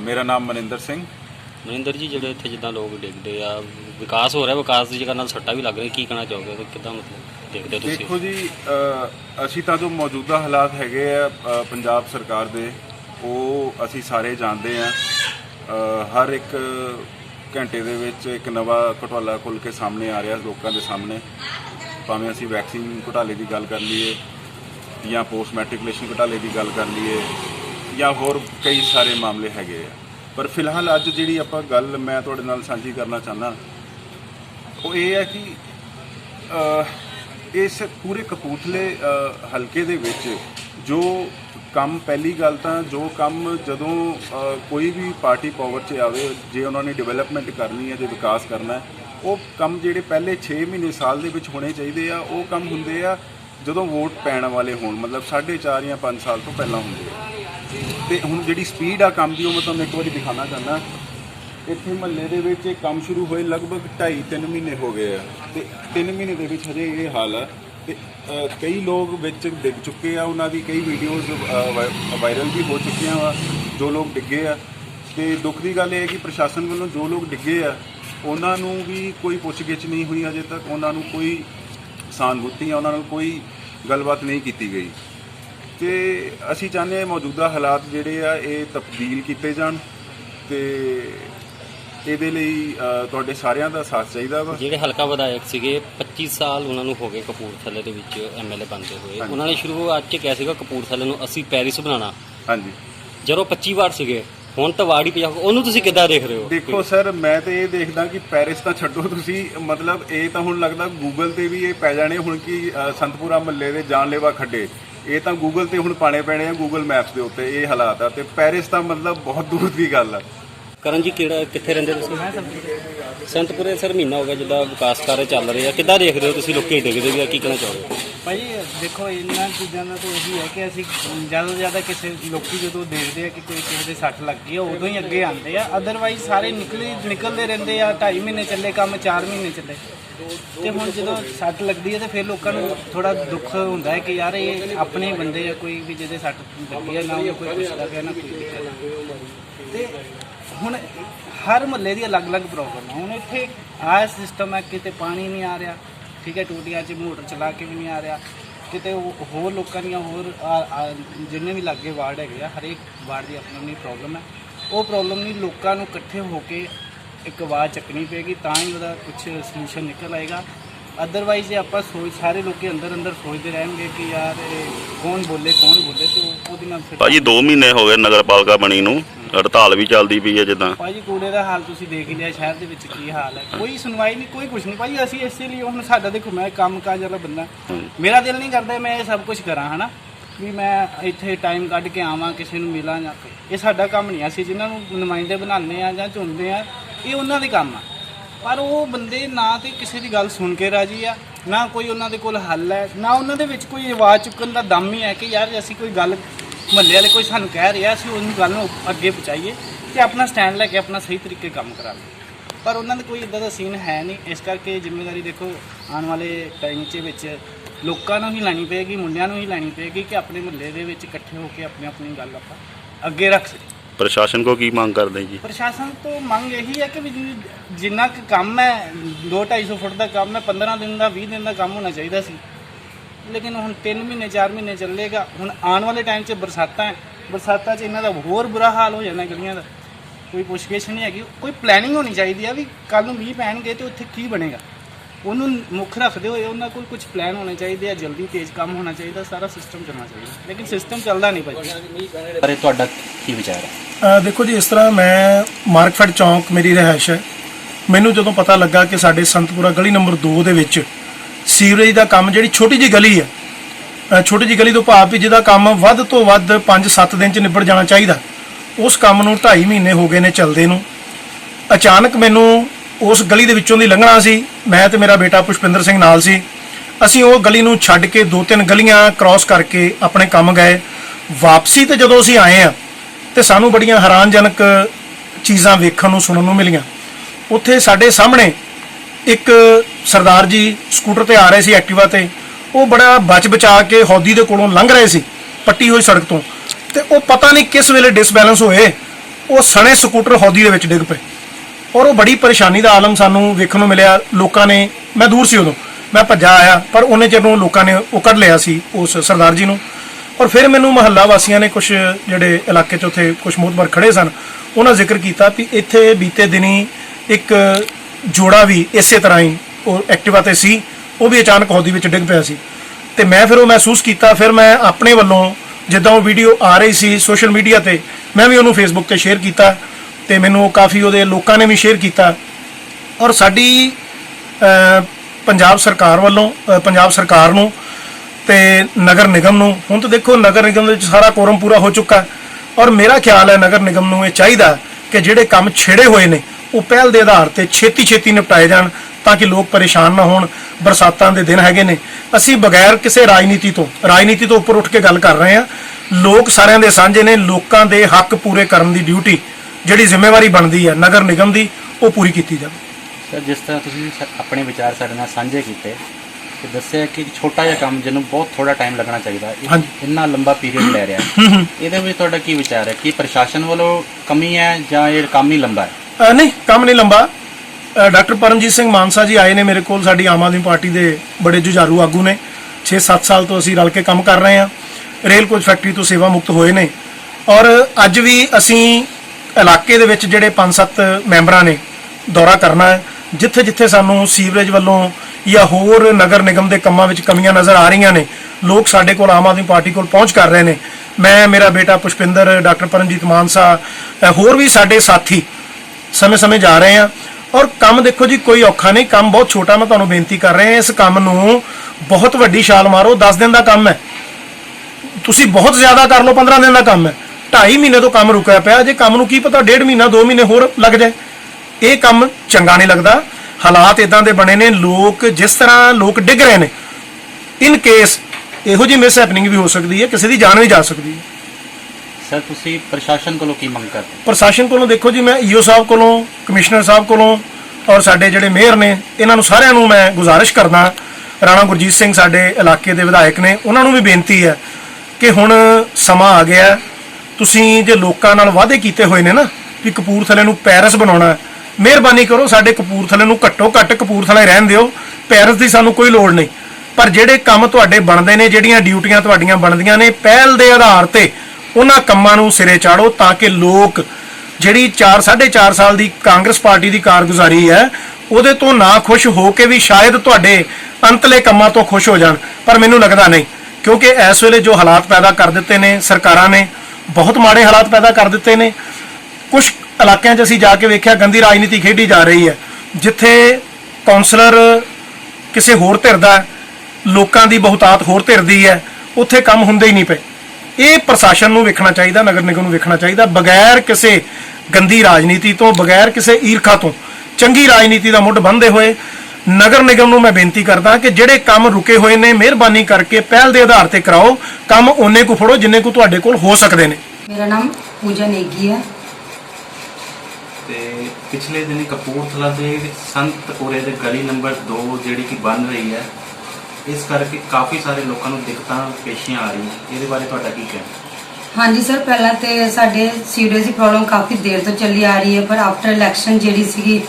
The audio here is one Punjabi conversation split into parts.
ਮੇਰਾ ਨਾਮ ਮਨਿੰਦਰ ਸਿੰਘ। ਮਨਿੰਦਰ ਜੀ ਜਿਹੜੇ ਇੱਥੇ ਜਿੱਦਾਂ ਲੋਕ ਡਿੱਗਦੇ ਆ ਵਿਕਾਸ ਹੋ ਰਿਹਾ ਵਿਕਾਸ ਦੀ ਜਗ੍ਹਾ ਨਾਲ ਸੱਟਾਂ ਵੀ ਲੱਗ ਰਹੀਆਂ ਕੀ ਕਹਿਣਾ ਚਾਹੋਗੇ? ਤੇ ਕਿੱਦਾਂ ਮਤਲਬ ਦੇਖਦੇ ਹੋ ਤੁਸੀਂ? ਦੇਖੋ ਜੀ ਅ, ਅਸੀਂ ਤਾਂ ਜੋ ਮੌਜੂਦਾ ਹਾਲਾਤ ਹੈਗੇ ਆ ਅ, ਪੰਜਾਬ ਸਰਕਾਰ ਦੇ ਉਹ ਅਸੀਂ ਸਾਰੇ ਜਾਣਦੇ ਆ। ਹਰ ਇੱਕ ਘੰਟੇ ਦੇ ਵਿੱਚ ਇੱਕ ਨਵਾਂ ਘੁਟਾਲਾ ਖੁੱਲ ਕੇ ਸਾਹਮਣੇ ਆ ਰਿਹਾ ਲੋਕਾਂ ਦੇ ਸਾਹਮਣੇ। ਭਾਵੇਂ ਅਸੀਂ ਵੈਕਸੀਨ ਘੁਟਾਲੇ ਦੀ ਗੱਲ ਕਰ ਲਈਏ ਜਾਂ ਪੋਸਟ ਮੈਟ੍ਰਿਕੂਲੇਸ਼ਨ ਘੁਟਾਲੇ ਦੀ ਗੱਲ ਕਰ ਲਈਏ ਜਾਂ ਹੋਰ ਕਈ ਸਾਰੇ ਮਾਮਲੇ ਹੈਗੇ ਆ। ਪਰ ਫਿਲਹਾਲ ਅੱਜ ਜਿਹੜੀ ਆਪਾਂ ਗੱਲ ਮੈਂ ਤੁਹਾਡੇ ਨਾਲ ਸਾਂਝੀ ਕਰਨਾ ਚਾਹੁੰਦਾ, ਉਹ ਇਹ ਹੈ ਕਿ ਇਸ ਪੂਰੇ ਕਪੂਰਥਲੇ ਹਲਕੇ ਦੇ ਵਿੱਚ ਜੋ ਕੰਮ ਪਹਿਲੀ ਗੱਲ ਤਾਂ ਜੋ ਕੰਮ ਜਦੋਂ ਕੋਈ ਵੀ ਪਾਰਟੀ ਪਾਵਰ 'ਚ ਆਵੇ, ਜੇ ਉਹਨਾਂ ਨੇ ਡਿਵੈਲਪਮੈਂਟ ਕਰਨੀ ਹੈ, ਜੇ ਵਿਕਾਸ ਕਰਨਾ ਹੈ, ਉਹ ਕੰਮ ਜਿਹੜੇ ਪਹਿਲੇ 6 ਮਹੀਨੇ ਸਾਲ ਦੇ ਵਿੱਚ ਹੋਣੇ ਚਾਹੀਦੇ ਆ, ਉਹ ਕੰਮ ਹੁੰਦੇ ਆ ਜਦੋਂ ਵੋਟ ਪੈਣ ਵਾਲੇ ਹੋਣ, ਮਤਲਬ 4.5 ਜਾਂ 5 ਸਾਲ ਤੋਂ ਪਹਿਲਾਂ ਹੁੰਦੇ ਆ। ਤੇ ਹੁਣ ਜਿਹੜੀ ਸਪੀਡ ਆ ਕੰਮ ਦੀ, ਉਹ ਮੈਂ ਤੁਹਾਨੂੰ ਇੱਕ ਵਾਰੀ ਦਿਖਾਉਣਾ ਚਾਹੁੰਦਾ। ਇੱਥੇ ਮਹੱਲੇ ਦੇ ਵਿੱਚ ਇਹ ਕੰਮ ਸ਼ੁਰੂ ਹੋਏ ਲਗਭਗ 2.5 3 ਮਹੀਨੇ ਹੋ ਗਏ ਆ। ਤੇ 3 ਮਹੀਨੇ ਦੇ ਵਿੱਚ ਹਜੇ ਇਹ ਹਾਲ ਆ। ਤੇ ਕਈ ਲੋਕ ਵਿੱਚ ਡਿੱਗ ਚੁੱਕੇ ਆ। ਉਹਨਾਂ ਦੀ ਕਈ ਵੀਡੀਓਜ਼ ਵਾਇਰਲ ਵੀ ਹੋ ਚੁੱਕੀਆਂ ਵਾ, ਜੋ ਲੋਕ ਡਿੱਗੇ ਆ। ਤੇ ਦੁੱਖ ਦੀ ਗੱਲ ਇਹ ਹੈ ਕਿ ਪ੍ਰਸ਼ਾਸਨ ਵੱਲੋਂ ਜੋ ਲੋਕ ਡਿੱਗੇ ਆ, ਉਹਨਾਂ ਨੂੰ ਵੀ ਕੋਈ ਪੁੱਛਗਿੱਛ ਨਹੀਂ ਹੋਈ ਅਜੇ ਤੱਕ। ਉਹਨਾਂ ਨੂੰ ਕੋਈ ਸਾਨਭੂਤੀ ਉਹਨਾਂ ਨਾਲ ਕੋਈ ਗੱਲਬਾਤ ਨਹੀਂ ਕੀਤੀ ਗਈ। ਤੇ ਅਸੀਂ ਚਾਹੁੰਦੇ ਹਾਂ ਮੌਜੂਦਾ ਹਾਲਾਤ ਜਿਹੜੇ ਆ ਇਹ ਤਬਦੀਲ ਕੀਤੇ ਜਾਣ ਤੇ ਇਹਦੇ ਲਈ ਤੁਹਾਡੇ ਸਾਰਿਆਂ ਦਾ ਸਾਥ ਚਾਹੀਦਾ ਵਾ। ਜਿਹੜੇ ਹਲਕਾ ਵਿਧਾਇਕ ਸੀਗੇ 25 ਸਾਲ ਉਹਨਾਂ ਨੂੰ ਹੋ ਗਏ ਕਪੂਰਥਲੇ ਦੇ ਵਿੱਚ ਐਮਐਲਏ ਬਣਦੇ ਹੋਏ। ਉਹਨਾਂ ਨੇ ਸ਼ੁਰੂਆਤ 'ਚ ਕਿਹਾ ਸੀਗਾ ਕਪੂਰਥਲੇ ਨੂੰ ਅਸੀਂ ਪੈਰਿਸ ਬਣਾਉਣਾ। ਹਾਂਜੀ। ਜਦੋਂ 25 ਵਾਰ ਸੀਗੇ ਹੁਣ ਤਾਂ ਵਾੜੀ ਪੰਜਾਬ ਉਹਨੂੰ ਤੁਸੀਂ ਕਿੱਦਾਂ ਦੇਖ ਰਹੇ ਹੋ? ਦੇਖੋ ਸਰ ਮੈਂ ਤੇ ਇਹ ਦੇਖਦਾ ਕਿ ਪੈਰਿਸ ਤਾਂ ਛੱਡੋ ਤੁਸੀਂ। ਮਤਲਬ ਇਹ ਤਾਂ ਹੁਣ ਲੱਗਦਾ ਗੂਗਲ ਤੇ ਵੀ ਇਹ ਪੈ ਜਾਣੇ ਹੁਣ ਕਿ ਸੰਤਪੁਰਾ ਮਹੱਲੇ ਦੇ ਜਾਨਲੇਵਾ ਖੱਡੇ। ਇਹ ਤਾਂ ਗੂਗਲ ਤੇ ਹੁਣ ਪਾਣੇ ਪੈਣੇ ਆ ਗੂਗਲ ਮੈਪਸ ਦੇ ਉੱਤੇ ਇਹ ਹਾਲਾਤ ਆ। ਤੇ ਪੈਰਿਸ ਤਾਂ ਮਤਲਬ ਬਹੁਤ ਦੂਰ ਦੀ ਗੱਲ ਆ। ਕਰਨ ਜੀ ਕਿਹੜਾ ਕਿੱਥੇ ਰਹਿੰਦੇ ਤੁਸੀਂ? ਸੰਤਪੁਰੇ ਸਰ ਮਹੀਨਾ ਹੋ ਗਿਆ ਜਿੱਦਾਂ ਵਿਕਾਸ ਕਾਰਜ ਚੱਲ ਰਹੇ ਆ। ਕਿੱਦਾਂ ਦੇਖਦੇ ਹੋ ਤੁਸੀਂ ਲੋਕੀ ਡਿੱਗਦੇ ਵੀ ਆ? ਕੀ ਕਹਿਣਾ ਚਾਹੋਗੇ? ਭਾਈ ਦੇਖੋ, ਇਹਨਾਂ ਚੀਜ਼ਾਂ ਦਾ ਤਾਂ ਉਹੀ ਹੈ ਕਿ ਅਸੀਂ ਜ਼ਿਆਦਾ ਤੋਂ ਜ਼ਿਆਦਾ ਕਿਸੇ ਲੋਕੀ ਜਦੋਂ ਦੇਖਦੇ ਆ ਕਿ ਕੋਈ ਕਿਸੇ ਦੇ ਸੱਟ ਲੱਗ ਗਈ ਆ, ਉਦੋਂ ਹੀ ਅੱਗੇ ਆਉਂਦੇ ਆ। ਅਦਰਵਾਈਜ਼ ਸਾਰੇ ਨਿਕਲੇ, ਨਿਕਲਦੇ ਰਹਿੰਦੇ ਆ 2.5 ਮਹੀਨੇ ਚੱਲੇ, ਕੰਮ 4 ਮਹੀਨੇ ਚੱਲੇ। ਤੇ ਹੁਣ ਜਦੋਂ ਸੱਟ ਲੱਗਦੀ ਹੈ ਤੇ ਫਿਰ ਲੋਕਾਂ ਨੂੰ ਥੋੜਾ ਦੁੱਖ ਹੁੰਦਾ ਹੈ ਕਿ ਯਾਰ ਇਹ ਆਪਣੇ ਬੰਦੇ ਆ, ਕੋਈ ਵੀ ਜਿਹਦੇ ਸੱਟ ਲੱਗੀ ਆ, ਨਾ ਉਹਨੂੰ ਕੋਈ ਪੁੱਛਦਾ ਪਿਆ, ਨਾ ਕੋਈ ਦਿੱਕਤ ਤੇ ਹੁਣ ਹਰ ਮਹੱਲੇ ਦੀ ਅਲੱਗ-ਅਲੱਗ ਪ੍ਰੋਬਲਮ ਹੈ ਹੁਣ ਇੱਥੇ ਆਹ ਸਿਸਟਮ ਹੈ ਕਿਤੇ ਪਾਣੀ ਨਹੀਂ ਆ ਰਿਹਾ, ਠੀਕ ਹੈ, ਟੂਟੀਆਂ 'ਚ ਮੋਟਰ ਚਲਾ ਕੇ ਵੀ ਨਹੀਂ ਆ ਰਿਹਾ। ਕਿਤੇ ਉਹ- ਹੋਰ ਲੋਕਾਂ ਦੀਆਂ ਹੋਰ, ਆ- ਆ, ਜਿੰਨੇ ਵੀ ਲਾਗੇ ਵਾਰਡ ਹੈਗੇ ਆ, ਹਰੇਕ ਵਾਰਡ ਦੀ ਆਪਣੀ ਆਪਣੀ ਪ੍ਰੋਬਲਮ ਹੈ। ਉਹ ਪ੍ਰੋਬਲਮ ਨਹੀਂ, ਲੋਕਾਂ ਨੂੰ ਇਕੱਠੇ ਹੋ ਕੇ ਇੱਕ ਆਵਾਜ਼ ਚੱਕਣੀ ਪਏਗੀ, ਤਾਂ ਹੀ ਉਹਦਾ ਕੁਝ ਸੋਲੂਸ਼ਨ ਨਿਕਲ ਆਏਗਾ। ਅਦਰਵਾਈਜ਼ ਜੇ ਆਪਾਂ ਸੋਚ, ਸਾਰੇ ਲੋਕੀ ਅੰਦਰ ਅੰਦਰ ਸੋਚਦੇ ਰਹਿਣਗੇ ਕਿ ਯਾਰ ਇਹ ਕੌਣ ਬੋਲੇ ਕੌਣ ਬੋਲੇ, ਤੇ ਉਹ- ਉਹਦੇ ਨਾਲ ਫਿਰ ਭਾਜੀ 2 ਮਹੀਨੇ ਹੋ ਗਏ ਨਗਰਪਾਲਿਕਾ ਬਣੀ ਨੂੰ। ਹੜਤਾਲ ਵੀ ਚੱਲਦੀ ਪਈ ਹੈ ਜਿੱਦਾਂ। ਭਾਜੀ ਕੂੜੇ ਦਾ ਹਾਲ ਤੁਸੀਂ ਦੇਖ ਹੀ ਲਿਆ ਸ਼ਹਿਰ ਦੇ ਵਿੱਚ ਕੀ ਹਾਲ ਹੈ। ਕੋਈ ਸੁਣਵਾਈ ਨਹੀਂ ਕੋਈ ਕੁਝ ਨਹੀਂ। ਭਾਜੀ ਅਸੀਂ ਇਸੇ ਲਈ ਹੁਣ ਸਾਡਾ ਦੇਖੋ ਮੈਂ ਕੰਮ ਕਾਜ ਵਾਲਾ ਬੰਦਾ। ਮੇਰਾ ਦਿਲ ਨਹੀਂ ਕਰਦਾ ਮੈਂ ਇਹ ਸਭ ਕੁਝ ਕਰਾਂ ਹਨਾ? ਵੀ ਮੈਂ ਇੱਥੇ ਟਾਈਮ ਕੱਢ ਕੇ ਆਵਾਂ ਕਿਸੇ ਨੂੰ ਮਿਲਾਂ ਜਾਂ ਇਹ ਸਾਡਾ ਕੰਮ ਨਹੀਂ ਅਸੀਂ ਜਿਨ੍ਹਾਂ ਨੂੰ ਨੁਮਾਇੰਦੇ ਬਣਾਉਂਦੇ ਆ ਜਾਂ ਚੁਣਦੇ ਆ ਇਹ ਉਹਨਾਂ ਦੇ ਕੰਮ ਆ। ਪਰ ਉਹ ਬੰਦੇ ਨਾ ਤੇ ਕਿਸੇ ਦੀ ਗੱਲ ਸੁਣ ਕੇ ਰਾਜੀ ਆ ਨਾ ਕੋਈ ਉਹਨਾਂ ਦੇ ਕੋਲ ਹੱਲ ਹੈ ਨਾ ਉਹਨਾਂ ਦੇ ਵਿੱਚ ਕੋਈ ਆਵਾਜ਼ ਚੁੱਕਣ ਦਾ ਦਮ ਹੀ ਹੈ ਕਿ ਯਾਰ ਅਸੀਂ ਕੋਈ ਗੱਲ ਮਹੱਲੇ ਵਾਲੇ ਕੋਈ ਸਾਨੂੰ ਕਹਿ ਰਿਹਾ ਅਸੀਂ ਉਹਨੂੰ ਗੱਲ ਨੂੰ ਅੱਗੇ ਪਹੁੰਚਾਈਏ ਤੇ ਆਪਣਾ ਸਟੈਂਡ ਲੈ ਕੇ ਆਪਣਾ ਸਹੀ ਤਰੀਕੇ ਕੰਮ ਕਰਾਂਗੇ ਪਰ ਉਹਨਾਂ ਦਾ ਕੋਈ ਇਦਾਂ ਦਾ ਸੀਨ ਹੈ ਨਹੀਂ। ਇਸ ਕਰਕੇ ਜ਼ਿੰਮੇਵਾਰੀ ਦੇਖੋ ਆਉਣ ਵਾਲੇ ਟਾਈਮ 'ਚ ਵਿੱਚ ਲੋਕਾਂ ਨੂੰ ਹੀ ਲੈਣੀ ਪਏਗੀ ਮੁੰਡਿਆਂ ਨੂੰ ਹੀ ਲੈਣੀ ਪਏਗੀ ਕਿ ਆਪਣੇ ਮਹੱਲੇ ਦੇ ਵਿੱਚ ਇਕੱਠੇ ਹੋ ਕੇ ਆਪਣੀ ਆਪਣੀ ਗੱਲ ਆਪਾਂ ਅੱਗੇ ਰੱਖ ਸਕੀਏ। ਪ੍ਰਸ਼ਾਸਨ ਕੋ ਕੀ ਮੰਗ ਕਰਦੇ ਜੀ? ਪ੍ਰਸ਼ਾਸਨ ਤੋਂ ਮੰਗ ਇਹੀ ਹੈ ਕਿ ਵੀ ਜਿੰਨਾ ਕੁ ਕੰਮ ਹੈ 2-250 ਫੁੱਟ ਦਾ ਕੰਮ ਹੈ 15 ਦਿਨ ਦਾ 20 ਦਿਨ ਦਾ ਕੰਮ ਹੋਣਾ ਚਾਹੀਦਾ ਸੀ। ਲੇਕਿਨ ਹੁਣ 3 ਮਹੀਨੇ 4 ਮਹੀਨੇ ਚੱਲੇਗਾ। ਹੁਣ ਆਉਣ ਵਾਲੇ ਟਾਈਮ 'ਚ ਬਰਸਾਤਾਂ ਹੈ। ਬਰਸਾਤਾਂ 'ਚ ਇਹਨਾਂ ਦਾ ਹੋਰ ਬੁਰਾ ਹਾਲ ਹੋ ਜਾਣਾ ਗਲੀਆਂ ਦਾ। ਕੋਈ ਪੁੱਛਗਿੱਛ ਨਹੀਂ ਹੈਗੀ। ਕੋਈ ਪਲੈਨਿੰਗ ਹੋਣੀ ਚਾਹੀਦੀ ਆ ਵੀ ਕੱਲ ਨੂੰ ਮੀਂਹ ਪੈਣਗੇ ਤੇ ਉੱਥੇ ਕੀ ਬਣੇਗਾ। ਉਹਨੂੰ ਮੁੱਖ ਰੱਖਦੇ ਹੋਏ ਉਹਨਾਂ ਕੋਲ ਕੁਝ ਪਲਾਨ ਹੋਣੇ ਚਾਹੀਦੇ ਆ। ਜਲਦੀ ਤੇਜ਼ ਕੰਮ ਹੋਣਾ ਚਾਹੀਦਾ। ਸਾਰਾ ਸਿਸਟਮ ਚੱਲਣਾ ਚਾਹੀਦਾ। ਲੇਕਿਨ ਸਿਸਟਮ ਚੱਲਦਾ ਨਹੀਂ ਭਾਜੀ ਪਰ ਤੁਹਾਡਾ ਕੀ ਵਿਚਾਰ ਹੈ? ਅ, ਦੇਖੋ ਜੀ ਇਸ ਤਰ੍ਹਾਂ ਮੈਂ ਮਾਰਕਫੈਟ ਚੌਂਕ ਮੇਰੀ ਰਿਹਾਇਸ਼ ਹੈ। ਮੈਨੂੰ ਜਦੋਂ ਪਤਾ ਲੱਗਾ ਕਿ ਸਾਡੇ ਸੰਤਪੁਰਾ ਗਲੀ ਨੰਬਰ 2 ਦੇ ਵਿੱਚ ਸੀਵਰੇਜ ਦਾ ਕੰਮ ਜਿਹੜੀ ਛੋਟੀ ਜੀ ਗਲੀ ਹੈ ਛੋਟੀ ਜੀ ਗਲੀ ਤੋਂ ਭਾਵ ਵੀ ਜਿਹਦਾ ਕੰਮ ਵੱਧ ਤੋਂ ਵੱਧ 5-7 ਦਿਨ ਚ ਨਿਬੜ ਜਾਣਾ ਚਾਹੀਦਾ। ਉਸ ਕੰਮ ਨੂੰ 2.5 ਮਹੀਨੇ ਹੋ ਗਏ ਨੇ ਚੱਲਦੇ ਨੂੰ। ਅਚਾਨਕ ਮੈਨੂੰ ਉਸ ਗਲੀ ਦੇ ਵਿੱਚੋਂ ਦੀ ਲੰਘਣਾ ਸੀ। ਮੈਂ ਤੇ ਮੇਰਾ ਬੇਟਾ ਪੁਸ਼ਪਿੰਦਰ ਸਿੰਘ ਨਾਲ ਸੀ। ਅਸੀਂ ਉਹ ਗਲੀ ਨੂੰ ਛੱਡ ਕੇ ਦੋ ਤਿੰਨ ਗਲੀਆਂ ਕ੍ਰਾਸ ਕਰਕੇ ਆਪਣੇ ਕੰਮ ਗਏ। ਵਾਪਸੀ ਤੇ ਜਦੋਂ ਅਸੀਂ ਆਏ ਆ ਤੇ ਸਾਨੂੰ ਬੜੀਆਂ ਹੈਰਾਨਜਨਕ ਚੀਜ਼ਾਂ ਵੇਖਣ ਨੂੰ, ਸੁਣਨ ਨੂੰ ਮਿਲੀਆਂ। ਉੱਥੇ ਸਾਡੇ ਸਾਹਮਣੇ ਇੱਕ ਸਰਦਾਰ ਜੀ ਸਕੂਟਰ ਤੇ ਆ ਰਹੇ ਸੀ ਐਕਟਿਵਾ ਤੇ, ਉਹ ਬੜਾ ਬਚ ਬਚਾ ਕੇ ਹੌਦੀ ਦੇ ਕੋਲੋਂ ਲੰਘ ਰਹੇ ਸੀ, ਪੱਟੀ ਹੋਈ ਸੜਕ ਤੋਂ। ਤੇ ਉਹ ਪਤਾ ਨਹੀਂ ਕਿਸ ਵੇਲੇ ਡਿਸਬੈਲੈਂਸ ਹੋਏ, ਉਹ ਸਣੇ ਸਕੂਟਰ ਹੌਦੀ ਦੇ ਵਿੱਚ ਡਿੱਗ ਪਏ। ਔਰ ਉਹ ਬੜੀ ਪਰੇਸ਼ਾਨੀ ਦਾ ਆਲਮ ਸਾਨੂੰ ਵੇਖਣ ਨੂੰ ਮਿਲਿਆ, ਲੋਕਾਂ ਨੇ, ਮੈਂ ਦੂਰ ਸੀ ਉਦੋਂ, ਮੈਂ ਭੱਜਾ ਆਇਆ, ਪਰ ਉਹਨੇ ਜਦੋਂ ਲੋਕਾਂ ਨੇ ਉਹ ਕੱਢ ਲਿਆ ਸੀ ਉਸ ਸਰਦਾਰ ਜੀ ਨੂੰ। ਔਰ ਫਿਰ ਮੈਨੂੰ ਮਹੱਲਾ ਵਾਸੀਆਂ ਨੇ ਕੁਝ ਜਿਹੜੇ ਇਲਾਕੇ 'ਚ ਉੱਥੇ ਕੁਝ ਮੋਤਬਰ ਖੜੇ ਸਨ, ਉਹਨਾਂ ਜ਼ਿਕਰ ਕੀਤਾ ਵੀ ਇੱਥੇ ਬੀਤੇ ਦਿਨੀ ਇੱਕ ਜੋੜਾ ਵੀ ਇਸੇ ਤਰ੍ਹਾਂ ਹੀ ਉਹ ਐਕਟਿਵਾ ਤੇ ਸੀ, ਉਹ ਵੀ ਅਚਾਨਕ ਹੌਦੀ ਵਿੱਚ ਡਿੱਗ ਪਿਆ ਸੀ। ਤੇ ਮੈਂ ਫਿਰ ਉਹ ਮਹਿਸੂਸ ਕੀਤਾ, ਫਿਰ ਮੈਂ ਆਪਣੇ ਵੱਲੋਂ ਜਿੱਦਾਂ ਉਹ ਵੀਡੀਓ ਆ ਰਹੀ ਸੀ ਸੋਸ਼ਲ ਮੀਡੀਆ ਤੇ, ਮੈਂ ਵੀ ਉਹਨੂੰ ਫੇਸਬੁੱਕ ਤੇ ਸ਼ੇਅਰ ਕੀਤਾ ਤੇ ਮੈਨੂੰ ਉਹ ਕਾਫੀ ਉਹਦੇ ਲੋਕਾਂ ਨੇ ਵੀ ਸ਼ੇਅਰ ਕੀਤਾ। ਔਰ ਸਾਡੀ ਪੰਜਾਬ ਸਰਕਾਰ ਵੱਲੋਂ ਪੰਜਾਬ ਸਰਕਾਰ ਨੂੰ ਤੇ ਨਗਰ ਨਿਗਮ ਨੂੰ, ਹੁਣ ਤਾਂ ਦੇਖੋ ਨਗਰ ਨਿਗਮ ਦੇ ਵਿੱਚ ਸਾਰਾ ਕੋਰਮ ਪੂਰਾ ਹੋ ਚੁੱਕਾ। ਔਰ ਮੇਰਾ ਖਿਆਲ ਹੈ ਨਗਰ ਨਿਗਮ ਨੂੰ ਇਹ ਚਾਹੀਦਾ ਕਿ ਜਿਹੜੇ ਕੰਮ ਛੇੜੇ ਹੋਏ ਨੇ ਉਹ ਪਹਿਲ ਦੇ ਆਧਾਰ ਤੇ ਛੇਤੀ ਛੇਤੀ ਨਿਪਟਾਏ ਜਾਣ ਤਾਂ ਕਿ ਲੋਕ ਪਰੇਸ਼ਾਨ ਨਾ ਹੋਣ ਬਰਸਾਤਾਂ ਦੇ ਦਿਨ ਹੈਗੇ ਨੇ। ਅਸੀਂ ਬਗੈਰ ਕਿਸੇ ਰਾਜਨੀਤੀ ਤੋਂ ਰਾਜਨੀਤੀ ਤੋਂ ਉੱਪਰ ਉੱਠ ਕੇ ਗੱਲ ਕਰ ਰਹੇ ਹਾਂ। ਲੋਕ ਸਾਰਿਆਂ ਦੇ ਸਾਂਝੇ ਨੇ ਲੋਕਾਂ ਦੇ ਹੱਕ ਪੂਰੇ ਕਰਨ ਦੀ ਡਿਊਟੀ ਜਿਹੜੀ ਜ਼ਿੰਮੇਵਾਰੀ ਬਣਦੀ ਹੈ ਨਗਰ ਨਿਗਮ ਦੀ ਉਹ ਪੂਰੀ ਕੀਤੀ ਜਾਵੇ। ਸਰ ਜਿਸ ਤਰ੍ਹਾਂ ਤੁਸੀਂ ਆਪਣੇ ਵਿਚਾਰ ਸਾਡੇ ਨਾਲ ਸਾਂਝੇ ਕੀਤੇ ਤੇ ਦੱਸਿਆ ਕਿ ਛੋਟਾ ਜਿਹਾ ਕੰਮ ਜਿਹਨੂੰ ਬਹੁਤ ਥੋੜਾ ਟਾਈਮ ਲੱਗਣਾ ਚਾਹੀਦਾ। ਇੰਨਾ ਲੰਬਾ ਪੀਰੀਅਡ ਲੈ ਰਿਹਾ। ਇਹਦੇ ਵਿੱਚ ਤੁਹਾਡਾ ਕੀ ਵਿਚਾਰ ਹੈ? ਕਿ ਪ੍ਰਸ਼ਾਸਨ ਵੱਲੋਂ ਕਮੀ ਹੈ ਜਾਂ ਇਹ ਕੰਮ ਹੀ ਲੰਬਾ ਹੈ? ਨਹੀਂ, ਕੰਮ ਨਹੀਂ ਲੰਬਾ। ਡਾਕਟਰ ਪਰਮਜੀਤ ਸਿੰਘ ਮਾਨਸਾ ਜੀ ਆਏ ਨੇ ਮੇਰੇ ਕੋਲ, ਸਾਡੀ ਆਮ ਆਦਮੀ ਪਾਰਟੀ ਦੇ ਬੜੇ ਜੁਝਾਰੂ ਆਗੂ ਨੇ। 6-7 ਸਾਲ ਤੋਂ ਅਸੀਂ ਰਲ ਕੇ ਕੰਮ ਕਰ ਰਹੇ ਹਾਂ। ਰੇਲ ਕੋਚ ਫੈਕਟਰੀ ਤੋਂ ਸੇਵਾ ਮੁਕਤ ਹੋਏ ਨੇ। ਔਰ ਅੱਜ ਵੀ ਅਸੀਂ ਇਲਾਕੇ ਦੇ ਵਿੱਚ ਜਿਹੜੇ 5-7 ਮੈਂਬਰਾਂ ਨੇ, ਦੌਰਾ ਕਰਨਾ ਹੈ। ਜਿੱਥੇ ਜਿੱਥੇ ਸਾਨੂੰ ਸੀਵਰੇਜ ਵੱਲੋਂ ਜਾਂ ਹੋਰ ਨਗਰ ਨਿਗਮ ਦੇ ਕੰਮਾਂ ਵਿੱਚ ਕਮੀਆਂ ਨਜ਼ਰ ਆ ਰਹੀਆਂ ਨੇ, ਲੋਕ ਸਾਡੇ ਕੋਲ ਆਮ ਆਦਮੀ ਪਾਰਟੀ ਕੋਲ ਪਹੁੰਚ ਕਰ ਰਹੇ ਨੇ। ਮੈਂ, ਮੇਰਾ ਬੇਟਾ ਪੁਸ਼ਪਿੰਦਰ, ਡਾਕਟਰ ਪਰਮਜੀਤ ਮਾਨਸਾ ਹੋਰ ਵੀ ਸਾਡੇ ਸਾਥੀ ਸਮੇਂ-ਸਮੇਂ ਜਾ ਰਹੇ ਆ ਔਰ ਕੰਮ ਦੇਖੋ ਜੀ, ਕੋਈ ਔਖਾ ਨਹੀਂ। ਕੰਮ ਬਹੁਤ ਛੋਟਾ, ਮੈਂ ਤੁਹਾਨੂੰ ਬੇਨਤੀ ਕਰ ਰਿਹਾ, ਇਸ ਕੰਮ ਨੂੰ ਬਹੁਤ ਵੱਡੀ ਛਾਲ ਮਾਰੋ। 10 ਦਿਨ ਦਾ ਕੰਮ ਹੈ। ਤੁਸੀਂ ਬਹੁਤ ਜ਼ਿਆਦਾ ਕਰ ਲਓ 15 ਦਿਨ ਦਾ ਕੰਮ ਹੈ। 2.5 ਮਹੀਨੇ ਤੋਂ ਕੰਮ ਰੁਕਿਆ ਪਿਆ। ਜੇ ਕੰਮ ਨੂੰ ਕੀ ਪਤਾ, ਡੇਢ ਮਹੀਨਾ 2 ਮਹੀਨੇ ਹੋਰ ਲੱਗ ਜਾਏ। ਇਹ ਕੰਮ ਚੰਗਾ ਨਹੀਂ ਲੱਗਦਾ। ਹਾਲਾਤ ਇਦਾਂ ਦੇ ਬਣੇ ਨੇ। ਲੋਕ ਜਿਸ ਤਰ੍ਹਾਂ ਲੋਕ ਡਿੱਗ ਰਹੇ ਨੇ। ਇਨ ਕੇਸ ਇਹੋ ਜਿਹੀ ਮਿਸ ਹੈਪਨਿੰਗ ਵੀ ਹੋ ਸਕਦੀ ਹੈ। ਕਿਸੇ ਦੀ ਜਾਨ ਵੀ ਜਾ ਸਕਦੀ ਹੈ। ਸਰ, ਤੁਸੀਂ ਪ੍ਰਸ਼ਾਸਨ ਕੋਲੋਂ ਕੀ ਮੰਗ ਕਰਦੇ ਪ੍ਰਸ਼ਾਸਨ ਕੋਲੋਂ ਦੇਖੋ ਜੀ, ਮੈਂ ਈਓ ਸਾਹਿਬ ਕੋਲੋਂ, ਕਮਿਸ਼ਨਰ ਸਾਹਿਬ ਕੋਲੋਂ ਔਰ ਸਾਡੇ ਜਿਹੜੇ ਮੇਅਰ ਨੇ, ਇਹਨਾਂ ਨੂੰ ਸਾਰਿਆਂ ਨੂੰ ਮੈਂ ਗੁਜ਼ਾਰਿਸ਼ ਕਰਦਾ, ਰਾਣਾ ਗੁਰਜੀਤ ਸਿੰਘ ਸਾਡੇ ਇਲਾਕੇ ਦੇ ਵਿਧਾਇਕ ਨੇ, ਉਹਨਾਂ ਨੂੰ ਵੀ ਬੇਨਤੀ ਹੈ ਕਿ ਹੁਣ ਸਮਾਂ ਆ ਗਿਆ ਤੁਸੀਂ ਜੇ ਲੋਕਾਂ ਨਾਲ ਵਾਅਦੇ ਕੀਤੇ ਹੋਏ ਨੇ ਨਾ, ਵੀ ਕਪੂਰਥਲੇ ਨੂੰ ਪੈਰਿਸ ਬਣਾਉਣਾ ਮਿਹਰਬਾਨੀ ਕਰੋ, ਸਾਡੇ ਕਪੂਰਥਲੇ ਨੂੰ ਘੱਟੋ ਘੱਟ ਕਪੂਰਥਲੇ ਰਹਿਣ ਦਿਓ, ਪੈਰਿਸ ਦੀ ਸਾਨੂੰ ਕੋਈ ਲੋੜ ਨਹੀਂ। ਪਰ ਜਿਹੜੇ ਕੰਮ ਤੁਹਾਡੇ ਬਣਦੇ ਨੇ, ਜਿਹੜੀਆਂ ਡਿਊਟੀਆਂ ਤੁਹਾਡੀਆਂ ਬਣਦੀਆਂ ਨੇ, ਪਹਿਲ ਦੇ ਆਧਾਰ ਤੇ ਉਹਨਾਂ ਕੰਮਾਂ ਨੂੰ ਸਿਰੇ ਚਾੜੋ ਤਾਂ ਕਿ ਲੋਕ ਜਿਹੜੀ 4 4.5 ਸਾਲ ਦੀ ਕਾਂਗਰਸ ਪਾਰਟੀ ਦੀ ਕਾਰਗੁਜ਼ਾਰੀ ਹੈ, ਉਹਦੇ ਤੋਂ ਨਾ ਖੁਸ਼ ਹੋ ਕੇ ਵੀ ਸ਼ਾਇਦ ਤੁਹਾਡੇ ਅੰਤਲੇ ਕੰਮਾਂ ਤੋਂ ਖੁਸ਼ ਹੋ ਜਾਣ। ਪਰ ਮੈਨੂੰ ਲੱਗਦਾ ਨਹੀਂ, ਕਿਉਂਕਿ ਇਸ ਵੇਲੇ ਜੋ ਹਾਲਾਤ ਪੈਦਾ ਕਰ ਦਿੱਤੇ ਨੇ ਸਰਕਾਰਾਂ ਨੇ, ਬਹੁਤ ਮਾੜੇ ਹਾਲਾਤ ਪੈਦਾ ਕਰ ਦਿੱਤੇ ਨੇ। ਕੁਝ ਇਲਾਕਿਆਂ 'ਚ ਅਸੀਂ ਜਾ ਕੇ ਵੇਖਿਆ, ਗੰਦੀ ਰਾਜਨੀਤੀ ਖੇਡੀ ਜਾ ਰਹੀ ਹੈ, ਜਿੱਥੇ ਕਾਉਂਸਲਰ ਕਿਸੇ ਹੋਰ ਧਿਰ ਦਾ ਲੋਕਾਂ ਦੀ ਬਹੁਤਾਤ ਹੋਰ ਧਿਰ ਦੀ ਹੈ, ਉੱਥੇ ਕੰਮ ਹੁੰਦੇ ਹੀ ਨਹੀਂ ਪਏ। ਇਹ ਪ੍ਰਸ਼ਾਸਨ ਨੂੰ ਵੇਖਣਾ ਚਾਹੀਦਾ ਨਗਰ ਨਿਗਮ ਨੂੰ ਵੇਖਣਾ ਚਾਹੀਦਾ ਬਗੈਰ ਕਿਸੇ ਗੰਦੀ ਰਾਜਨੀਤੀ ਤੋਂ ਬਗੈਰ ਕਿਸੇ ਈਰਖਾ ਤੋਂ। ਚੰਗੀ ਰਾਜਨੀਤੀ ਦਾ ਮੁੱਢ ਬੰਨ੍ਹਦੇ ਹੋਏ ਨਗਰ ਨਿਗਮ ਨੂੰ ਮੈਂ ਬੇਨਤੀ ਕਰਦਾ ਕਿ ਜਿਹੜੇ ਕੰਮ ਰੁਕੇ ਹੋਏ ਨੇ ਮਿਹਰਬਾਨੀ ਕਰਕੇ ਪਹਿਲ ਦੇ ਆਧਾਰ ਤੇ ਕਰਾਓ ਕੰਮ ਉਹਨੇ ਕੁ ਫੜੋ ਜਿੰਨੇ ਕੁ ਤੁਹਾਡੇ ਕੋਲ ਹੋ ਸਕਦੇ ਨੇ। ਮੇਰਾ ਨਾਮ ਪੂਜਾ ਨੇਗੀ ਹੈ। ਤੇ ਪਿਛਲੇ ਦਿਨੀ ਕਪੂਰਥਲਾ ਦੇ ਸੰਤਪੁਰੇ ਦੇ ਗਲੀ ਨੰਬਰ 2 ਜਿਹੜੀ ਕਿ ਬਣ ਰਹੀ ਹੈ ਇਸ ਕਰਕੇ ਕਾਫੀ ਸਾਰੇ ਲੋਕਾਂ ਨੂੰ ਦਿੱਕਤਾਂ, ਪੇਸ਼ੀਆਂ ਆ ਰਹੀਆਂ। ਇਹਦੇ ਬਾਰੇ ਤੁਹਾਡਾ ਕੀ ਕਹਿਣਾ? ਹਾਂਜੀ ਸਰ, ਪਹਿਲਾਂ ਤੇ ਸਾਡੇ ਸੀਵਰੇਜ ਦੀ ਪ੍ਰੋਬਲਮ ਕਾਫੀ ਦੇਰ ਤੋਂ ਚੱਲੀ ਆ ਰਹੀ ਹੈ, ਪਰ ਆਫਟਰ ਇਲੈਕਸ਼ਨ ਜਿਹੜੀ ਸੀਗੀ,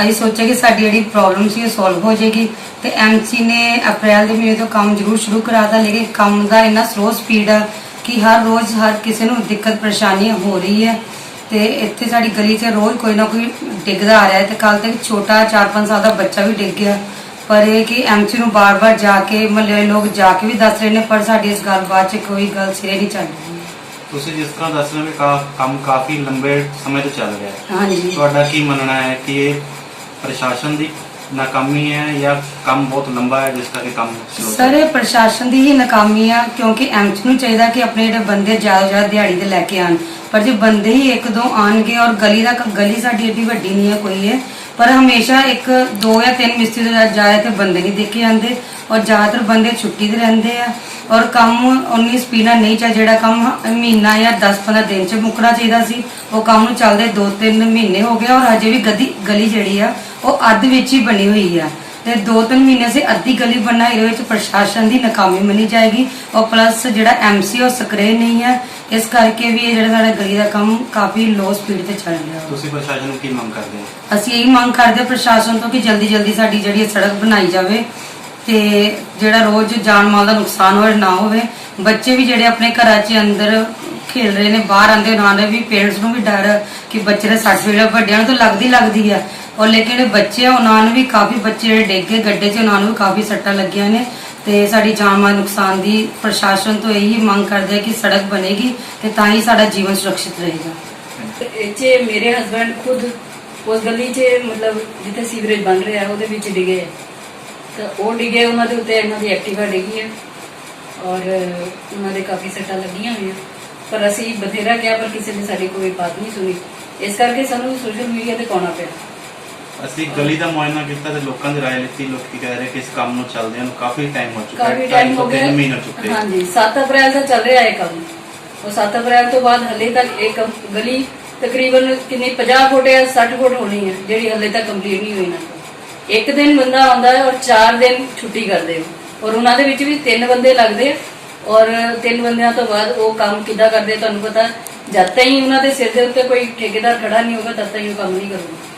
ਅਸੀਂ ਸੋਚਿਆ ਕਿ ਸਾਡੀ ਜਿਹੜੀ ਪ੍ਰੋਬਲਮ ਸੀ ਉਹ ਸੋਲਵ ਹੋ ਜਾਏਗੀ ਤੇ ਐਮਸੀ ਨੇ ਅਪ੍ਰੈਲ ਦੇ ਮਹੀਨੇ ਤੋਂ ਕੰਮ ਜ਼ਰੂਰ ਸ਼ੁਰੂ ਕਰਾਤਾ, ਲੇਕਿਨ ਕੰਮ ਦਾ ਇੰਨਾ ਸਲੋ ਸਪੀਡ ਆ ਕਿ ਹਰ ਰੋਜ਼ ਹਰ ਕਿਸੇ ਨੂੰ ਦਿੱਕਤ ਪਰੇਸ਼ਾਨੀ ਹੋ ਰਹੀ ਹੈ ਤੇ ਇੱਥੇ ਸਾਡੀ ਗਲੀ 'ਚ ਰੋਜ਼ ਕੋਈ ਨਾ ਕੋਈ ਡਿੱਗਦਾ ਆ ਰਿਹਾ ਹੈ ਤੇ ਕੱਲ ਤੱਕ ਛੋਟਾ 4-5 ਸਾਲ ਦਾ ਬੱਚਾ ਵੀ ਡਿੱਗ ਗਿਆ। ਪਰ ਇਹ ਕਿ ਐਮਸੀ ਨੂੰ ਬਾਰ-ਬਾਰ ਜਾ ਕੇ ਮਹੱਲੇ ਲੋਕ ਜਾ ਕੇ ਵੀ ਦੱਸ ਰਹੇ ਨੇ ਪਰ ਸਾਡੀ ਇਸ ਗੱਲਬਾਤ 'ਚ ਕੋਈ ਗੱਲ ਸਿਰੇ ਨਹੀਂ ਰਹੀ। ਤੁਸੀਂ ਜਿਸ ਤਰ੍ਹਾਂ ਦੱਸ ਰਹੇ ਹੋ ਕਿ ਕਾ- ਕੰਮ ਕਾਫੀ ਲੰਬੇ ਸਮੇਂ ਤੋਂ ਚੱਲ ਰਿਹਾ ਹੈ। ਹਾਂਜੀ। ਤੁਹਾਡਾ ਕੀ ਮੰਨਣਾ ਹੈ ਕਿ ਇਹ ਪ੍ਰਸ਼ਾਸਨ ਦੀ ਨਾਕਾਮੀ ਹੈ ਜਾਂ ਕੰਮ ਬਹੁਤ ਲੰਬਾ ਹੈ ਜਿਸ ਕਰਕੇ ਕੰਮ slow ਸਰ ਇਹ ਪ੍ਰਸ਼ਾਸਨ ਦੀ ਹੀ ਨਾਕਾਮੀ ਆ ਕਿਉਂਕਿ ਐਮਸੀ ਨੂੰ ਚਾਹੀਦਾ ਕਿ ਆਪਣੇ ਜਿਹੜੇ ਬੰਦੇ ਜ਼ਿਆਦਾ ਜ਼ਿਆਦਾ ਦਿਹਾੜੀ ਤੇ ਲੈ ਕੇ ਆਣ ਪਰ ਜੇ ਬੰਦੇ ਹੀ ਇੱਕ ਦੋ ਆਣਗੇ ਔਰ ਗਲੀ ਦਾ ਗਲੀ ਸਾਡੀ ਏਡੀ ਵੱਡੀ ਨਹੀਂ ਹੈ ਕੋਈ ਹੈ ਪਰ ਹਮੇਸ਼ਾ ਇੱਕ ਦੋ ਜਾਂ ਤਿੰਨ ਮਿਸਤਰੀ ਦੇ ਜਾਏ ਤੇ ਬੰਦੇ ਨਹੀਂ ਦੇਖੇ ਜਾਂਦੇ ਔਰ ਜ਼ਿਆਦਾਤਰ ਬੰਦੇ ਛੁੱਟੀ ਤੇ ਰਹਿੰਦੇ ਆ ਔਰ ਕੰਮ ਉਨੀ ਸਪੀਡ ਨਹੀਂ ਚੱਲ ਜਿਹੜਾ ਕੰਮ ਮਹੀਨਾ ਜਾਂ 10-15 ਦਿਨ ਚ ਮੁੱਕਣਾ ਚਾਹੀਦਾ ਸੀ, ਉਹ ਕੰਮ ਨੂੰ ਚੱਲਦੇ 2-3 ਮਹੀਨੇ ਹੋ ਗਏ ਔਰ ਅਜੇ ਵੀ ਗਦੀ ਗਲੀ ਜਿਹੜੀ ਆ, ਉਹ ਅੱਧ ਵਿੱਚ ਹੀ ਬਣੀ ਹੋਈ ਆ। ਤੇ 2-3 ਮਹੀਨੇ ਸੇ ਅੱਧੀ ਗਲੀ ਬਣਨਾ ਇਹਦੇ ਵਿੱਚ ਪ੍ਰਸ਼ਾਸਨ ਦੀ ਨਾਕਾਮੀ ਮੰਨੀ ਜਾਏਗੀ। ਔਰ ਪਲੱਸ ਜਿਹੜਾ ਐਮਸੀ ਉਹ ਸਕਰੇ ਨਹੀਂ ਹੈ। ਇਸ ਕਰਕੇ ਵੀ ਇਹ ਜਿਹੜਾ ਸਾਡਾ ਗਲੀ ਦਾ ਕੰਮ ਕਾਫੀ ਲੋ ਸਪੀਡ ਤੇ ਚੱਲ ਰਿਹਾ। ਤੁਸੀਂ ਪ੍ਰਸ਼ਾਸਨ ਨੂੰ ਕੀ ਮੰਗ ਕਰਦੇ ਹੋ? ਅਸੀਂ ਇਹੀ ਮੰਗ ਕਰਦੇ ਹਾਂ ਪ੍ਰਸ਼ਾਸਨ ਤੋਂ ਕਿ ਜਲਦੀ ਜਲਦੀ ਸਾਡੀ ਜਿਹੜੀ ਸੜਕ ਬਣਾਈ ਜਾਵੇ ਤੇ ਜਿਹੜਾ ਰੋਜ਼ ਜਾਨ ਮਾਲ ਦਾ ਨੁਕਸਾਨ ਹੋਵੇ ਨਾ ਹੋਵੇ। ਬੱਚੇ ਵੀ ਜਿਹੜੇ ਆਪਣੇ ਘਰਾਂ 'ਚ ਅੰਦਰ ਖੇਡ ਰਹੇ ਨੇ ਬਾਹਰ ਆਂਦੇ ਉਹਨਾਂ ਨੇ ਵੀ ਪੇਰੈਂਟਸ ਨੂੰ ਵੀ ਡਰ ਕਿ ਬੱਚੇ ਦੇ ਸੱਟ ਫੇੜ ਵੱਡਿਆਂ ਨੂੰ ਤਾਂ ਲੱਗਦੀ ਲੱਗਦੀ ਆ। ਔਰ ਲੇਕਿਨ ਜਿਹੜੇ ਬੱਚੇ ਆ ਉਹਨਾਂ ਨੂੰ ਵੀ ਕਾਫੀ ਬੱਚੇ ਜਿਹੜੇ ਡਿੱਗ ਗਏ ਗੱਡੇ 'ਚ ਉਹਨਾਂ ਨੂੰ ਵੀ ਕਾਫੀ ਸੱਟਾਂ ਲੱਗੀਆਂ ਨੇ ਤੇ ਸਾਡੀ ਜਾਨ ਨੁਕਸਾਨ ਦੀ ਪ੍ਰਸ਼ਾਸਨ ਤੋਂ ਇਹੀ ਮੰਗ ਕਰਦੇ ਆ ਕਿ ਸੜਕ ਬਣੇਗੀ ਤੇ ਤਾਂ ਹੀ ਸਾਡਾ ਜੀਵਨ ਸੁਰੱਖਿਅਤ ਰਹੇਗਾ। ਇਹ ਮੇਰੇ ਹਸਬੰਡ ਖੁਦ ਉਸ ਗਲੀ 'ਚ ਮਤਲਬ ਜਿੱਥੇ ਸੀਵਰੇਜ ਬਣ ਰਿਹਾ ਹੈ, ਉਹਦੇ ਵਿੱਚ ਡਿੱਗੇ ਹੈ। ਤਾਂ ਉਹ ਡਿੱਗੇ ਉਹਨਾਂ ਦੇ ਉੱਤੇ ਇਹਨਾਂ ਦੀ ਐਕਟਿਵਾ ਡਿੱਗੀ ਹੈ ਔਰ ਉਹਨਾਂ ਦੇ ਕਾਫੀ ਸੱਟਾਂ ਲੱਗੀਆਂ ਹੋਈਆਂ। ਪਰ ਅਸੀਂ ਬਥੇਰਾ ਕਿਹਾ ਪਰ ਕਿਸੇ ਨੇ ਸਾਡੀ ਕੋਈ ਬਾਤ ਨਹੀਂ ਸੁਣੀ। ਇਸ ਕਰਕੇ ਸਾਨੂੰ ਸੋਸ਼ਲ ਮੀਡੀਆ ਤੇ ਪਾਉਣਾ ਪਿਆ। ਅਸੀਂ ਗਲੀ ਦਾ ਮੁਆਇਨਾ ਕੀਤਾ ਤੇ ਲੋਕਾਂ ਦੀ رائے ਲਿੱਤੀ ਲੋਕੀ ਕਹਿ ਰਹੇ ਕਿ ਇਸ ਕੰਮ ਨੂੰ ਚੱਲਦਿਆਂ ਨੂੰ ਕਾਫੀ ਟਾਈਮ ਹੋ ਚੁੱਕਾ ਕਾਫੀ ਹੈ ਟਾਈਮ ਢਾਈ ਹੋ ਤੋਂ ਗਿਆ ਤਿੰਨ ਮਹੀਨੇ ਹੋ ਚੁੱਕੇ ਹਾਂਜੀ 7 ਅਪ੍ਰੈਲ ਦਾ ਚੱਲ ਰਿਹਾ ਹੈ ਕੰਮ ਉਹ 7 ਅਪ੍ਰੈਲ ਤੋਂ ਬਾਅਦ ਹਲੇ ਤੱਕ ਇਹ ਕੰਮ- ਗਲੀ ਤਕਰੀਬਨ ਕਿੰਨੀ 50 ਫੁੱਟ ਜਾਂ 60 ਫੁੱਟ ਹੋਣੀ ਹੈ ਜਿਹੜੀ ਹਲੇ ਤੱਕ ਕੰਪਲੀਟ ਨਹੀਂ ਹੋਈ ਨਾ ਇੱਕ ਦਿਨ ਬੰਦਾ ਆਉਂਦਾ ਹੈ ਔਰ 4 ਦਿਨ ਛੁੱਟੀ ਕਰਦੇ ਹੋ ਔਰ ਉਹਨਾਂ ਦੇ ਵਿੱਚ ਵੀ ਤਿੰਨ ਬੰਦੇ ਲੱਗਦੇ ਆ ਔਰ ਤਿੰਨ ਬੰਦਿਆਂ ਤੋਂ ਬਾਅਦ ਉਹ ਕੰਮ ਕਿੱਦਾਂ ਕਰਦੇ ਆ, ਤੁਹਾਨੂੰ ਪਤਾ ਜਦ ਤਾਈਂ ਉਹਨਾਂ ਦੇ ਸਿਰ ਦੇ ਉੱਤੇ ਕੋਈ ਠੇਕੇਦਾਰ ਖੜਾ ਨਹੀਂ ਹੋਗਾ ਤਦ ਤਾਈਂ ਉਹ ਕੰਮ ਨਹੀਂ ਕਰੂਗਾ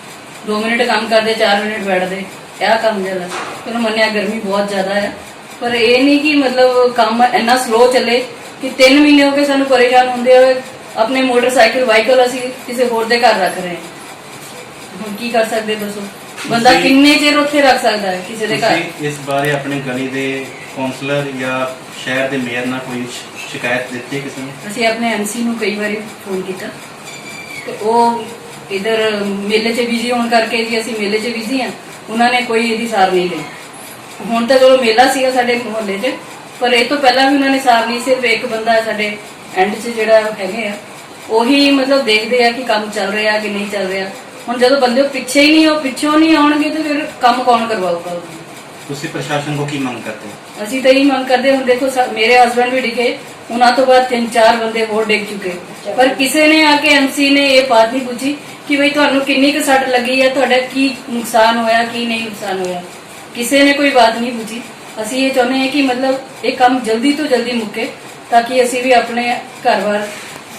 2 ਮਿੰਟ ਕੰਮ ਕਰਦੇ 4 ਮਿੰਟ ਬੈਠਦੇ। ਇਹ ਕੰਮ ਜਿਹੜਾ ਚਲੋ ਮੰਨਿਆ ਗਰਮੀ ਬਹੁਤ ਜ਼ਿਆਦਾ ਹੈ। ਪਰ ਇਹ ਨਹੀਂ ਕਿ ਮਤਲਬ ਕੰਮ ਇੰਨਾ ਸਲੋ ਚੱਲੇ ਕਿ 3 ਮਹੀਨੇ ਹੋ ਗਏ ਸਾਨੂੰ ਪਰੇਸ਼ਾਨ ਹੁੰਦੇ ਹੋਏ ਆਪਣੇ ਮੋਟਰਸਾਈਕਲ ਵਾਹੀਕਲ ਅਸੀਂ ਕਿਸੇ ਹੋਰ ਦੇ ਘਰ ਰੱਖ ਰਹੇ ਹਾਂ। ਹੁਣ ਕੀ ਕਰ ਸਕਦੇ ਦੱਸੋ? ਬੰਦਾ ਤੁਸੀਂ- ਕਿੰਨੇ ਚਿਰ ਉੱਥੇ ਰੱਖ ਸਕਦਾ ਹੈ ਕਿਸੇ ਦੇ ਘਰ? ਤੁਸੀਂ ਇਸ ਬਾਰੇ ਆਪਣੇ ਗਲੀ ਦੇ ਕਾਉਂਸਲਰ ਜਾਂ ਸ਼ਹਿਰ ਦੇ ਮੇਅਰ ਨਾਲ ਕੋਈ ਸ਼- ਸ਼ਿਕਾਇਤ ਦਿੱਤੀ ਕਿਸੇ ਨੂੰ? ਅਸੀਂ ਆਪਣੇ ਐਮਸੀ ਨੂੰ ਕਈ ਵਾਰੀ ਫੋਨ ਕੀਤਾ ਤੇ ਉਹ ਇਧਰ ਮੇਲੇ 'ਚ ਬਿਜ਼ੀ ਹੋਣ ਕਰਕੇ ਜੀ ਅਸੀਂ ਮੇਲੇ 'ਚ ਬਿਜ਼ੀ ਆ ਉਹਨਾਂ ਨੇ ਕੋਈ ਇਹਦੀ ਸਾਰ ਨਹੀਂ ਲਈ। ਹੁਣ ਤਾਂ ਚਲੋ ਮੇਲਾ ਸੀਗਾ ਸਾਡੇ ਮੁਹੱਲੇ 'ਚ ਪਰ ਇਹ ਤੋਂ ਪਹਿਲਾਂ ਵੀ ਉਹਨਾਂ ਨੇ ਸਾਰ ਨਹੀਂ ਸਿਰਫ ਇੱਕ ਬੰਦਾ ਸਾਡੇ ਐਂਡ 'ਚ ਜਿਹੜਾ ਹੈਗੇ ਆ ਉਹੀ ਮਤਲਬ ਦੇਖਦੇ ਆ ਕਿ ਕੰਮ ਚੱਲ ਰਿਹਾ ਕਿ ਨਹੀਂ ਚੱਲ ਰਿਹਾ। ਹੁਣ ਜਦੋਂ ਬੰਦੇ ਪਿੱਛੇ ਹੀ ਨਹੀਂ ਉਹ ਪਿੱਛੋਂ ਨਹੀਂ ਆਉਣਗੇ ਤੇ ਫਿਰ ਕੰਮ ਕੌਣ ਕਰਵਾਊਗਾ? ਤੁਸੀਂ ਪ੍ਰਸ਼ਾਸਨ ਕੋ ਕੀ ਮੰਗ ਕਰਦੇ ਹੋ? ਅਸੀਂ ਤਾਂ ਇਹੀ ਮੰਗ ਕਰਦੇ ਹੁਣ ਦੇਖੋ ਮੇਰੇ ਹਸਬੰਡ ਵੀ ਡਿੱਗੇ ਉਹਨਾਂ ਤੋਂ ਬਾਅਦ ਤਿੰਨ ਚਾਰ ਬੰਦੇ ਹੋਰ ਡਿੱਗ ਚੁੱਕੇ। ਪਰ ਕਿਸੇ ਨੇ ਆ ਕੇ ਐਮਸੀ ਨੇ ਇਹ ਬਾਤ ਨਹੀਂ ਪੁੱਛੀ ਕਿ ਬਈ ਤੁਹਾਨੂੰ ਕਿੰਨੀ ਕੁ ਸੱਟ ਲੱਗੀ ਹੈ ਤੁਹਾਡਾ ਕੀ ਨੁਕਸਾਨ ਹੋਇਆ ਕੀ ਨਹੀਂ ਨੁਕਸਾਨ ਹੋਇਆ ਕਿਸੇ ਨੇ ਕੋਈ ਬਾਤ ਨਹੀਂ ਪੁੱਛੀ ਅਸੀਂ ਇਹ ਚਾਹੁੰਦੇ ਹਾਂ ਕਿ ਮਤਲਬ ਇਹ ਕੰਮ ਜਲਦੀ ਤੋਂ ਜਲਦੀ ਮੁੱਕੇ ਤਾਂ ਕਿ ਅਸੀਂ ਵੀ ਆਪਣੇ ਘਰ-ਬਾਰ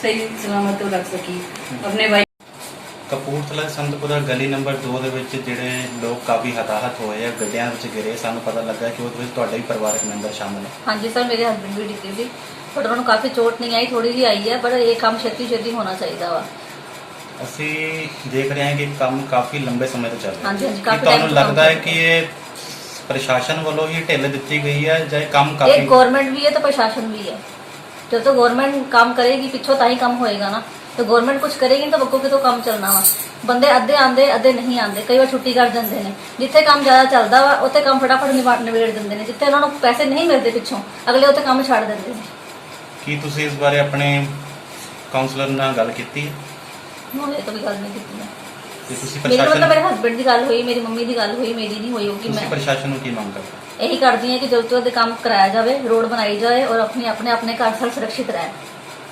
ਸਹੀ ਸਲਾਮਤ ਰੱਖ ਸਕੀਏ ਆਪਣੇ ਭਾਈ ਕਪੂਰਥਲਾ ਸੰਤਪੁਰਾ ਗਲੀ ਨੰਬਰ 2 ਦੇ ਵਿੱਚ ਜਿਹੜੇ ਲੋਕ ਕਾਫੀ ਹਤਾਹਤ ਹੋਏ ਆ ਗੱਡਿਆਂ ਵਿੱਚ ਗਿਰੇ ਸਾਨੂੰ ਪਤਾ ਲੱਗਾ ਕਿ ਉਹਦੇ ਵਿੱਚ ਤੁਹਾਡਾ ਵੀ ਪਰਿਵਾਰਕ ਮੈਂਬਰ ਸ਼ਾਮਲ ਹੈ ਹਾਂਜੀ ਸਰ ਮੇਰੇ ਹਸਬੰਡ ਵੀ ਡਿੱਗੇ ਸੀ ਬਟ ਉਹਨਾਂ ਨੂੰ ਕਾਫੀ ਚੋਟ ਨਹੀਂ ਆਈ ਥੋੜੀ ਜਿਹੀ ਆਈ ਹੈ ਪਰ ਇਹ ਕੰਮ ਛੇਤੀ ਛੇਤੀ ਹੋਣਾ ਚਾਹੀਦਾ ਵਾ ਅਸੀਂ ਦੇਖ ਰਹੇ ਹਾਂ ਕਿ ਕੰਮ ਕਾਫੀ ਲੰਬੇ ਸਮੇਂ ਤੋਂ ਚੱਲ ਰਿਹਾ। ਹਾਂਜੀ, ਹਾਂਜੀ, ਕੀ ਕਾਫੀ ਤੁਹਾਨੂੰ time ਤੋਂ ਲੱਗਦਾ ਹੈ ਕੰਮ ਕਿ ਇਹ ਪ੍ਰਸ਼ਾਸਨ ਵੱਲੋਂ ਹੀ ਢਿੱਲ ਦਿੱਤੀ ਗਈ ਹੈ ਜਾਂ ਇਹ ਕੰਮ ਇਹ ਕਾਫੀ ਗਵਰਨਮੈਂਟ ਵੀ ਹੈ ਤੇ ਪ੍ਰਸ਼ਾਸਨ ਵੀ ਹੈ। ਜਦ ਤੱਕ ਗਵਰਨਮੈਂਟ ਕੰਮ ਕਰੇਗੀ ਪਿੱਛੋਂ ਤਾਂ ਹੀ ਕੰਮ ਹੋਏਗਾ ਨਾ। ਤੇ ਗਵਰਨਮੈਂਟ ਕੁਝ ਕਰੇਗੀ ਤਾਂ ਬੱਕੋ ਕਿਤੋਂ ਕੰਮ ਚੱਲਣਾ ਵਾ? ਬੰਦੇ ਅੱਧੇ ਆਂਦੇ ਅੱਧੇ ਨਹੀਂ ਆਂਦੇ ਕਈ ਵਾਰ ਛੁੱਟੀ ਕਰ ਜਾਂਦੇ ਨੇ। ਜਿੱਥੇ ਕੰਮ ਜ਼ਿਆਦਾ ਚੱਲਦਾ ਵਾ ਉੱਥੇ ਕੰਮ ਫਟਾਫਟ ਨਿਬਾ- ਨਿਬੇੜ ਦਿੰਦੇ ਨੇ। ਜਿੱਥੇ ਉਹਨਾਂ ਨੂੰ ਪੈਸੇ ਨਹੀਂ ਮਿਲਦੇ ਪਿੱਛੋਂ ਅਗਲੇ ਉੱਥੇ ਕੰਮ ਛੱਡ ਦਿੰਦੇ ਨੇ। ਕੀ ਤੁਸੀਂ ਇਸ ਬਾਰੇ ਆਪਣੇ ਕਾਉਂਸਲਰ ਨਾਲ ਗੱਲ ਕੀਤੀ ਹੈ? ਇਹ ਤਾਂ ਵੀ ਗੱਲ ਨਹੀਂ ਕੀਤੀ ਮੈਂ ਕਿ ਤੁਸੀਂ ਮੇਰੀ ਮਤਲਬ ਮੇਰੇ ਪ੍ਰਸ਼ਾਸਨ ਹਸਬੰਡ ਦੀ ਗੱਲ ਹੋਈ ਮੇਰੀ ਮੰਮੀ ਦੀ ਗੱਲ ਹੋਈ ਮੇਰੀ ਨਹੀਂ ਹੋਈ ਉਹ ਕਿ ਤੁਸੀਂ ਮੈਂ ਪ੍ਰਸ਼ਾਸਨ ਨੂੰ ਕੀ ਮੰਗ ਕਰਦੇ ਹੋ? ਇਹੀ ਕਰਦੀ ਹਾਂ ਕਿ ਜਲਦ ਤੋਂ ਜਲਦ ਕੰਮ ਕਰਾਇਆ ਜਾਵੇ ਰੋਡ ਬਣਾਈ ਜਾਏ ਔਰ ਆਪਣੀ ਆਪਣੇ ਆਪਣੇ ਘਰ ਸਰ ਸੁਰੱਖਿਤ ਰਹਿਣ।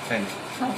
ਥੈਂਕ ਯੂ ਹਾਂਜੀ।